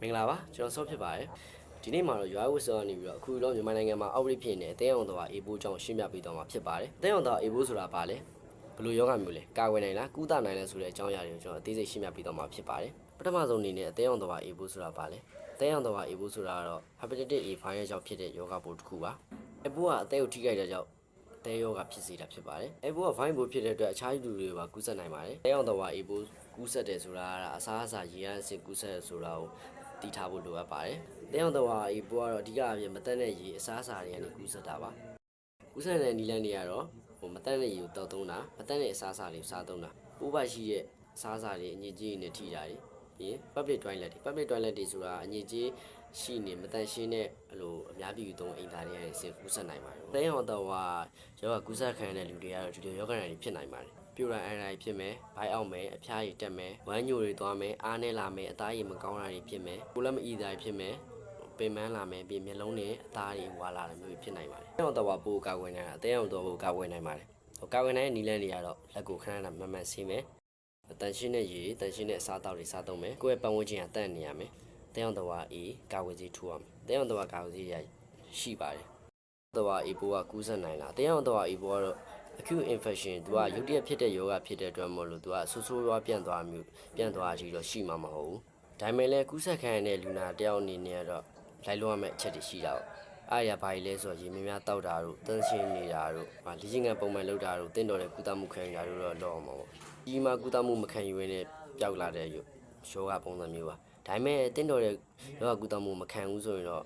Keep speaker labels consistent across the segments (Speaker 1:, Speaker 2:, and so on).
Speaker 1: မင်္ဂလာပါကျွန်တော်ဆော့ဖြစ်ပါတယ်ဒီနေ့မှာတော့ရွာဝစ်စောကနေပြီးတော့အခုလောမြန်မာနိုင်ငံမှာအောက်ရိဖြစ်နေတဲ့အသေးအောင်တော်အေဘိုးကြောင့်ရှင်းပြပေးတော့မှာဖြစ်ပါတယ်အသေးအောင်တော်အေဘိုးဆိုတာဘာလဲဘယ်လိုယောဂမျိုးလဲကာကွယ်နိုင်လားကုသနိုင်လဲဆိုတဲ့အကြောင်းအရာတွေကိုကျွန်တော်အသေးစိတ်ရှင်းပြပေးတော့မှာဖြစ်ပါတယ်ပထမဆုံးအနေနဲ့အသေးအောင်တော်အေဘိုးဆိုတာဘာလဲအသေးအောင်တော်အေဘိုးဆိုတာကတော့ hepatitis A ဗိုင်းရပ်စ်ကြောင့်ဖြစ်တဲ့ယောဂပိုးတစ်ခုပါအဘိုးကအသေးကိုထိခိုက်တဲ့ကြောင့်အသေးယောဂဖြစ်စေတာဖြစ်ပါတယ်အဘိုးကဗိုင်းပိုးဖြစ်တဲ့အတွက်အခြားလူတွေပါကူးစက်နိုင်ပါတယ်အသေးအောင်တော်အေဘိုးကူးစက်တယ်ဆိုတာကအစားအစာရေရအဆင့်ကူးစက်တယ်ဆိုတာကို တည်ထားဖို့လိုအပ်ပါတယ်။တဲအောင်တော်ဟာအေးပေါ်ကတော့အဓိကအပြင်မတက်တဲ့ရေအစားအစာတွေကနေကူးစက်တာပါ။ကူးစက်တဲ့နီလန်းတွေကတော့ဟိုမတက်တဲ့ရေကိုတောက်သုံးတာမတက်တဲ့အစားအစာတွေစားသုံးတာပိုးပါရှိတဲ့အစားအစာတွေအညစ်အကြေးတွေနဲ့ထိတာတွေပြီးရင် public toilet တွေ public toilet တွေဆိုတာအညစ်အကြေးရှိနေမတန်ရှင်းတဲ့အလိုအများပြည်သူသုံးအိမ်သားတွေကနေဆင်ကူးစက်နိုင်ပါတယ်။တဲအောင်တော်ဟာယောဂကူးစက်ခံရတဲ့လူတွေကတော့ဒီလိုယောဂတွေဖြစ်နိုင်ပါတယ်။ ပြူရန်အန်ရိုင်ဖြစ်မယ်။ဘိုက်အောင်မယ်အဖျားရည်တက်မယ်။ဝမ်းညိုတွေသွားမယ်။အားနဲ့လာမယ်။အသားရည်မကောင်းတာတွေဖြစ်မယ်။ကိုယ်လည်းမအီတာတွေဖြစ်မယ်။ပင်ပန်းလာမယ်ပြီးမျက်လုံးနဲ့အသားတွေဝါလာတယ်မျိုးတွေဖြစ်နိုင်ပါတယ်။အဲအောင်တော့ပိုကာကွယ်နိုင်တာအသေးအောင်တော့ပိုကာကွယ်နိုင်ပါတယ်။ဟိုကာကွယ်နိုင်တဲ့နီလန်းတွေကတော့လက်ကိုခဏခဏမမှန်ဆေးမယ်။အတန်ရှင်းတဲ့ရေတန်ရှင်းတဲ့အစားအသောက်တွေစားသုံးမယ်။ကိုယ့်ရဲ့ပတ်ဝန်းကျင်ကတန့်နေရမယ်။တဲအောင်တော့အေးကာကွယ်ဆေးထိုးရမယ်။တဲအောင်တော့ကာကွယ်ဆေးရရှိပါတယ်။တော့အေပိုးကကူးစက်နိုင်လားတရားအောင်တော့အေပိုးကတော့ acute infection သူကရုတ်တရက်ဖြစ်တဲ့ယောဂဖြစ်တဲ့အတွက်မို့လို့သူကဆူဆိုးရွားပြန့်သွားမျိုးပြန့်သွားကြီးတော့ရှိမှာမဟုတ်ဘူးဒါပေမဲ့လည်းကူးစက်ခံရတဲ့လူနာတယောက်အနေနဲ့ကတော့လိုက်လို့ရမယ့်အချက်တွေရှိတာပေါ့အားရဘာကြီးလဲဆိုတော့ရေများများတောက်တာတို့တန်းရှင်းနေတာတို့ဟာလေ့ကျင့်ခန်းပုံမှန်လုပ်တာတို့တင့်တော်တဲ့ကုသမှုခံယူတာတို့တော့လုပ်အောင်ပါပေါ့ဒီမှာကုသမှုမခံယူရင်းနဲ့ပျောက်လာတဲ့ယောဂပုံစံမျိုးပါဒါပေမဲ့တင့်တော်တဲ့ယောဂကုသမှုမခံဘူးဆိုရင်တော့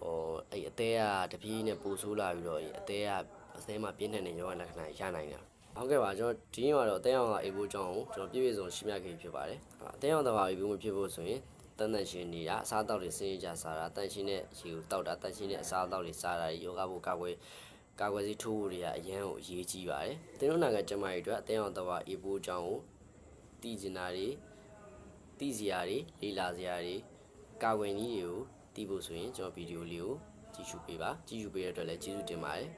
Speaker 1: ဟိုအဲ့အသေးကတပြေးနဲ့ပိုဆိုးလာပြီးတော့အသေးက အသေးမှာပြင်းထန်တဲ့ရောဂါလက္ခဏာရနိုင်တာဟုတ်ကဲ့ပါကျွန်တော်ဒီနေ့ကတော့အသေးအောင်ကအေဘိုးကြောင်းကိုကျွန်တော်ပြည့်ပြည့်စုံရှင်းပြခဲ့ဖြစ်ပါတယ်အသေးအောင်တဘာအေဘိုးမဖြစ်ဖို့ဆိုရင်တန်တန်ရှင်းနေတာအစားအသောက်တွေစင်းရကြစားတာတန်ရှင်းတဲ့ရေကိုတောက်တာတန်ရှင်းတဲ့အစားအသောက်တွေစားတာယောဂဘုကာကွယ်ကာကွယ်ဆေးထိုးဖို့တွေကအရန်ကိုအရေးကြီးပါတယ်တင်းတို့နာကကျမကြီးအတွက်အသေးအောင်တဘာအေဘိုးကြောင်းကိုတည်ကျင်တာတွေတည်စရာတွေလေ့လာစရာတွေကာကွယ်နည်းတွေကိုတီးဖို့ဆိုရင်ကျွန်တော်ဗီဒီယိုလေးကိုကြည့်ရှုပေးပါကြည့်ရှုပေးတဲ့အတွက်လည်းကျေးဇူးတင်ပါတယ်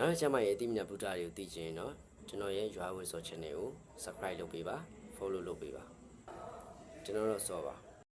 Speaker 1: နောက်တစ်ချက်မှရဲ့အတိအမြတ်ဗုဒ္ဓတွေကိုသိချင်ရင်တော့ကျွန်တော်ရဲ့ရွာဝဲစော channel ကို subscribe လုပ်ပေးပါ follow လုပ်ပေးပါကျွန်တော်တို့စောပါ